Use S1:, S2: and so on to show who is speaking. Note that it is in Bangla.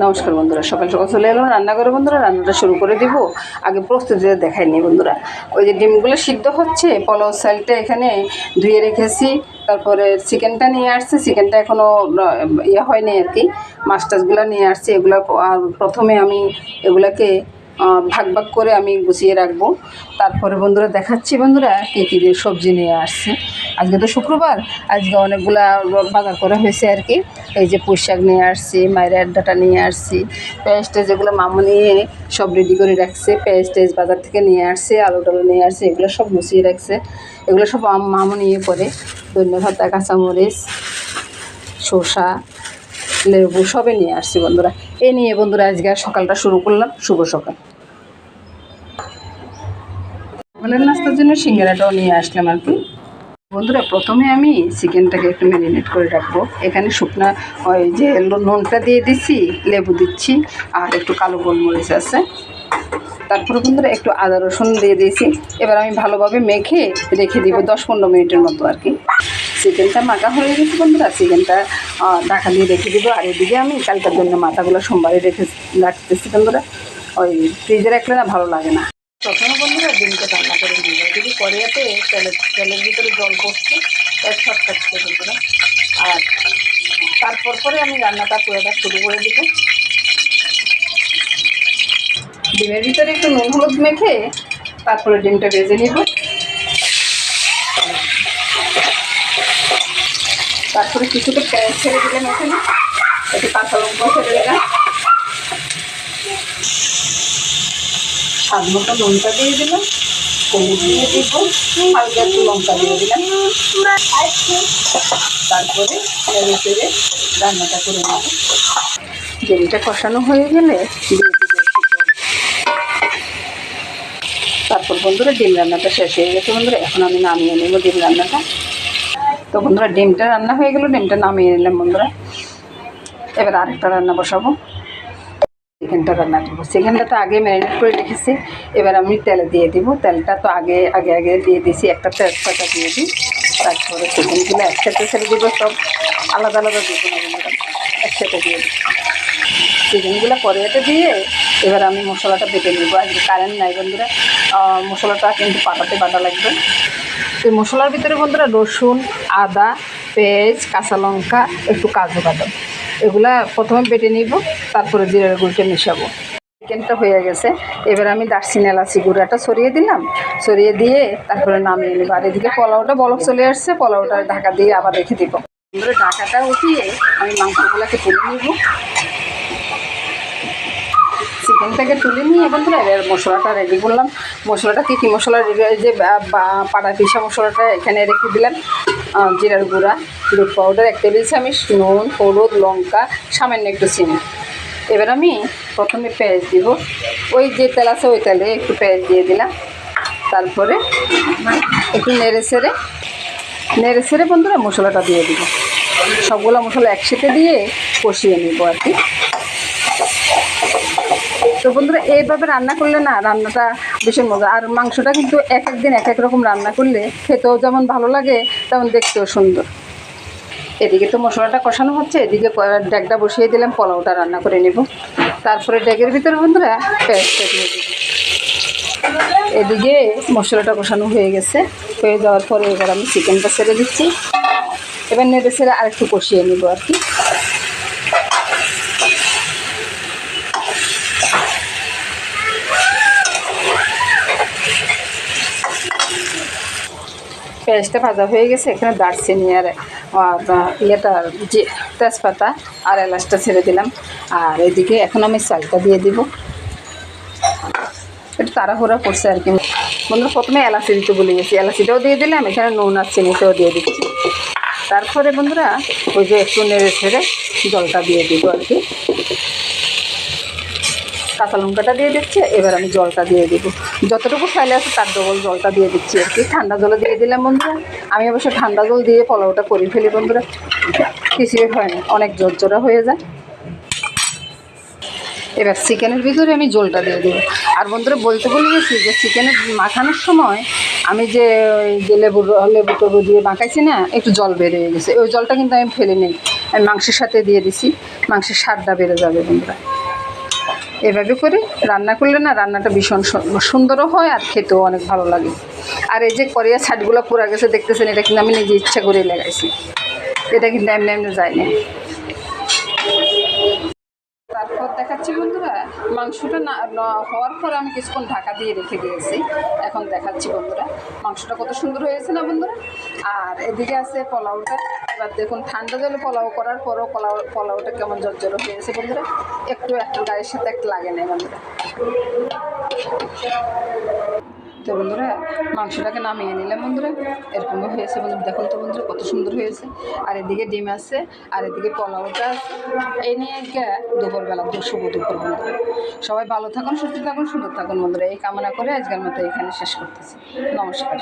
S1: নমস্কার বন্ধুরা, সকাল সকাল চলে এলাম রান্না করে বন্ধুরা, রান্নাটা শুরু করে দিব। আগে প্রস্তুতিটা দেখাইনি বন্ধুরা। ওই যে ডিমগুলো সিদ্ধ হচ্ছে, পলাও সাইলটা এখানে ধুয়ে রেখেছি, তারপরে চিকেনটা নিয়ে আসছে, চিকেনটা এখনও ইয়ে হয়নি আর কি। মাছ টাছগুলো নিয়ে আসছে, এগুলো, আর প্রথমে আমি এগুলাকে ভাগ ভাগ করে আমি গুছিয়ে রাখব। তারপরে বন্ধুরা দেখাচ্ছি বন্ধুরা কী কী সবজি নিয়ে আসছে। আজকে তো শুক্রবার, আজকে অনেকগুলা বাজার করা হয়েছে আর কি। এই যে পুঁই শাক নিয়ে আসছি, মায়ের আড্ডাটা নিয়ে আসছি পেঁয়াজটা যেগুলো মামু নিয়ে সব রেডি করে রাখছে টেজ বাজার থেকে নিয়ে আসছে আলু টালু নিয়ে আসছে, এগুলো সব গুছিয়ে রাখছে। এগুলো সব মামু নিয়ে পরে ধন্যবাদ কাঁচামরিচ, শসা, লেবু সবে নিয়ে আসছি বন্ধুরা। এ নিয়ে বন্ধুরা আজকে সকালটা শুরু করলাম। শুভ সকাল। সকালের নাস্তার জন্য সিঙ্গারাটাও নিয়ে আসলাম আর কি। বন্ধুরা, প্রথমে আমি চিকেনটাকে একটু ম্যারিনেট করে রাখব। এখানে শুকনা ওই যে নুনটা দিয়ে দিচ্ছি লেবু দিচ্ছি, আর একটু কালো গোলমরিচ আছে। তারপরে বন্ধুরা, একটু আদা রসুন দিয়ে দিয়েছি। এবার আমি ভালোভাবে মেখে রেখে দিব দশ পনেরো মিনিটের মতো আর কি। চিকেনটা মাখা হয়ে গেছে বন্ধুরা, চিকেনটা ঢাকা দিয়ে রেখে দিব। আর এদিকে আমি কালকার জন্য মাথাগুলো সোমবারে রেখে রাখতেছি বন্ধুরা। ওই ফ্রিজে রাখলে না ভালো লাগে না। প্রথমে বন্ধুরা ডিমটা রান্না করে নিব এদিকে কড়াইয়াতে তেলের তেলের ভিতরে জল পড়ছে এক শট কাটছে বন্ধুরা। আর তারপর পরে আমি রান্নাটা পুরোটা শুরু করে দিব। ডিমের ভিতরে একটু নুন, হলুদ মেখে তারপরে ডিমটা ভেজে নিব। তারপরে কিছুটা পেঁয়াজ ছেড়ে দিলাম এখানে। একটু কাঁচা লঙ্কা ছেড়ে দিলাম। স্বাদ মতো লঙ্কা দিয়ে দিলাম, হলুদ দিয়ে দিব, হালকা একটু লঙ্কা দিয়ে দিলাম। তারপরে নেড়ে চেড়ে রান্নাটা করে নেব। ডিমটা কষানো হয়ে গেলে। তারপর বন্ধুরা ডিম রান্নাটা শেষ হয়ে গেছে বন্ধুরা, এখন আমি নামিয়ে নেব ডিম রান্নাটা। তো বন্ধুরা, ডিমটা রান্না হয়ে গেল, ডিমটা নামিয়ে নিলাম বন্ধুরা। এবার আরেকটা রান্না বসাবো। চিকেনটা রান্না করব। চিকেনটা তো আগে ম্যারিনেট করে রেখেছি, এবার আমি তেলে দিয়ে দিব। তেলটা তো আগে আগে আগে দিয়ে দিয়েছি, একটা তেজপাতা দিয়ে দিই। তারপরে চিকেনগুলো একসাথে ছেড়ে দিব, সব আলাদা আলাদা দিব না একসাথে দিয়ে দিই চিকেনগুলো কড়াইতে দিয়ে এবার আমি মশলাটা বেটে নেব। আজকে কারেন্ট নাই বন্ধুরা মশলাটা কিন্তু পাটাতে বাটা লাগবে। এই মশলার ভিতরে বন্ধুরা রসুন, আদা, পেঁয়াজ, কাঁচা লঙ্কা, একটু কাজু বাদাম। এগুলা প্রথমে বেটে নিব, তারপরে জিরার গুঁড়িটা মিশাবো। চিকেনটা হয়ে গেছে। এবার আমি দার্সিন এলাচি গুঁড়াটা সরিয়ে দিলাম। সরিয়ে দিয়ে তারপরে নামিয়ে নিব। আর এদিকে পোলাওটা বলক চলে আসছে, পোলাওটা ঢাকা দিয়ে আবার রেখে দিব। ঢাকাটা উঠিয়ে আমি মাংসগুলোকে তুলে নিব। চিকেনটাকে তুলে নিয়ে বন্ধুরা, এবার মশলাটা রেডি করলাম। মশলাটা কী কী মশলা রেডি যে পাড়া পিসা মশলাটা এখানে রেখে দিলাম। জিরার গুঁড়া, দুধ পাউডার এক টেবিল চামচ, নুন, হলুদ, লঙ্কা, সামান্য একটু চিনি। এবার আমি প্রথমে পেঁয়াজ দিব। ওই যে তেল আছে, ওই তেলে একটু পেঁয়াজ দিয়ে দিলাম। তারপরে একটু নেড়ে সেড়ে নেড়ে সেড়ে বন্ধুরা মশলাটা দিয়ে দিব। সবগুলো মশলা একসাথে দিয়ে কষিয়ে নিব আর কি। তো বন্ধুরা, এইভাবে রান্না করলে না রান্নাটা ভীষণ মজা। আর মাংসটা কিন্তু এক এক দিন এক এক রকম রান্না করলে খেতেও যেমন ভালো লাগে, তেমন দেখতেও সুন্দর। এদিকে তো মশলাটা কষানো হচ্ছে, এদিকে ডেকটা বসিয়ে দিলাম, পোলাওটা রান্না করে নেব। তারপরে ডেকের ভিতরে বন্ধুরা পেঁয়াজটা দিয়ে দেবো এদিকে মশলাটা কষানো হয়ে গেছে। হয়ে যাওয়ার পরে এবার আমি চিকেনটা ছেড়ে দিচ্ছি। এবার নেড়ে ছেড়ে আরেকটু কষিয়ে নেব আর কি। পেঁয়াজটা ভাজা হয়ে গেছে, এখানে দারচিনি আর ইয়েটা, যে তেজপাতা আর এলাচটা ছেড়ে দিলাম। আর এদিকে এখন আমি চালটা দিয়ে দিব। একটু তাড়াহুড়া করছে আর কি। বন্ধুরা, প্রথমে এলাচি দিতে বলে গেছি। এলাচিটাও দিয়ে দিলাম, এখানে নুন আর চিনিটাও দিয়ে দিচ্ছি। তারপরে বন্ধুরা, ওই যে একটু নেড়ে ছেড়ে জলটা দিয়ে দিব আর কি। কাঁচা লঙ্কাটা দিয়ে দিচ্ছে, এবার আমি জলটা দিয়ে দেবো। যতটুকু ফেলে আছে তার ডবল জলটা দিয়ে দিচ্ছি আর কি। ঠান্ডা জলে দিয়ে দিলাম বন্ধুরা। আমি অবশ্য ঠান্ডা জল দিয়ে পোলাওটা করে ফেলি বন্ধুরা। কিছুই হয় না অনেক জোরজোড়া হয়ে যায়। এবার চিকেনের ভিতরে আমি জলটা দিয়ে দেবো। আর বন্ধুরা, বলতে বলে গেছি যে চিকেনের মাখানোর সময় আমি যে ওই যে লেবু লেবু টেবু দিয়ে মাখাইছি না, একটু জল বেরিয়ে গেছে। ওই জলটা কিন্তু আমি ফেলে নিই আমি মাংসের সাথে দিয়ে দিছি। মাংসের স্বাদটা বেড়ে যাবে বন্ধুরা। এভাবে করে রান্না করলে না রান্নাটা ভীষণ সুন্দরও হয় আর খেতেও অনেক ভালো লাগে। আর এই যে করিয়া ছাটগুলো পুরা গেছে দেখতেছেন, এটা কিন্তু আমি নিজে ইচ্ছা করে লাগাইছি। এটা কিন্তু এমনি এমনি যায়নি তারপর দেখাচ্ছি বন্ধুরা। মাংসটা না হওয়ার পর আমি কিছুক্ষণ ঢাকা দিয়ে রেখে দিয়েছি। এখন দেখাচ্ছি বন্ধুরা, মাংসটা কত সুন্দর হয়েছে না বন্ধুরা? আর এদিকে আছে পোলাওটা। এবার দেখুন, ঠান্ডা জলে পোলাও করার পরও পোলাও, পোলাওটা কেমন জলজল হয়েছে বন্ধুরা? একটু একটা গায়ের সাথে একটু লাগে না বন্ধুরা। তো বন্ধুরা, মাংসটাকে নামিয়ে নিলাম বন্ধুরা। এরকমও হয়েছে বন্ধুরা, দেখুন তো বন্ধুরা, কত সুন্দর হয়েছে। আর এদিকে ডিম আছে, আর এদিকে পোলাওটা আছে। এই নিয়ে দুপুরবেলা শুভ দুপুর বন্ধুরা। সবাই ভালো থাকুন, সুস্থ থাকুন, সুন্দর থাকুন বন্ধুরা। এই কামনা করে আজকের মতো এখানে শেষ করতেছি। নমস্কার।